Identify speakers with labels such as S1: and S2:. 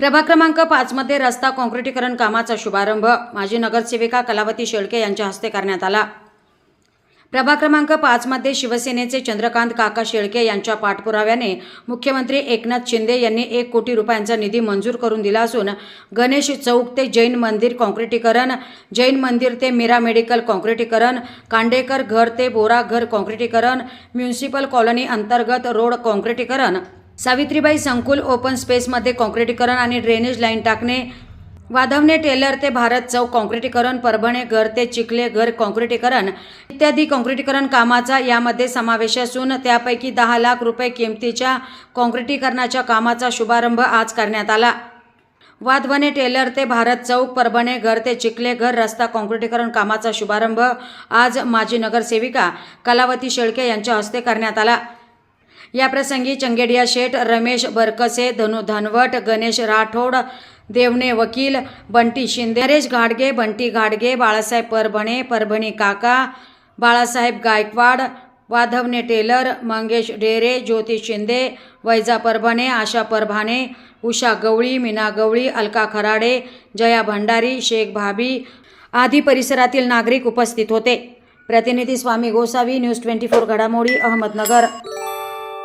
S1: प्रभाग क्रमांक पाचमध्ये रस्ता काँक्रिटीकरण कामाचा शुभारंभ माजी नगरसेविका कलावती शेळके यांच्या हस्ते करण्यात आला. प्रभाग क्रमांक पाचमध्ये शिवसेनेचे चंद्रकांत काका शेळके यांच्या पाठपुराव्याने मुख्यमंत्री एकनाथ शिंदे यांनी एक कोटी रुपयांचा निधी मंजूर करून दिला असून गणेश चौक ते जैन मंदिर काँक्रिटीकरण जैन मंदिर ते मीरा मेडिकल काँक्रिटीकरण कांडेकर घर ते बोरा घर काँक्रिटीकरण म्युन्सिपल कॉलनी अंतर्गत रोड काँक्रिटीकरण सावित्रीबाई संकुल ओपन स्पेसमध्ये काँक्रिटीकरण आणि ड्रेनेज लाईन टाकणे. वाधवणे टेलर ते भारत चौक काँक्रिटीकरण परभणे घर ते चिखले घर काँक्रिटीकरण इत्यादी काँक्रिटीकरण कामाचा यामध्ये समावेश असून त्यापैकी दहा लाख रुपये किमतीच्या काँक्रिटीकरणाच्या कामाचा शुभारंभ आज करण्यात आला. वाधवणे टेलर ते भारत चौक परभणे घर ते चिखले घर रस्ता काँक्रिटीकरण कामाचा शुभारंभ आज माजी नगरसेविका कलावती शेळके यांच्या हस्ते करण्यात आला. याप्रसंगी चंगेडिया शेठ रमेश बरकसे धनु धनवट गणेश राठोड देवणे वकील बंटी शिंदे नरेश घाडगे बंटी घाडगे बाळासाहेब परभणे परभणी काका बाळासाहेब गायकवाड वाधवने टेलर मंगेश डेरे ज्योती शिंदे वैजा परभणे आशा परभाणे उषा गवळी मीना गवळी अलका खराडे जया भंडारी शेख भाभी आदी परिसरातील नागरिक उपस्थित होते. प्रतिनिधी Swami Gosavi news twenty four घडामोडी अहमदनगर.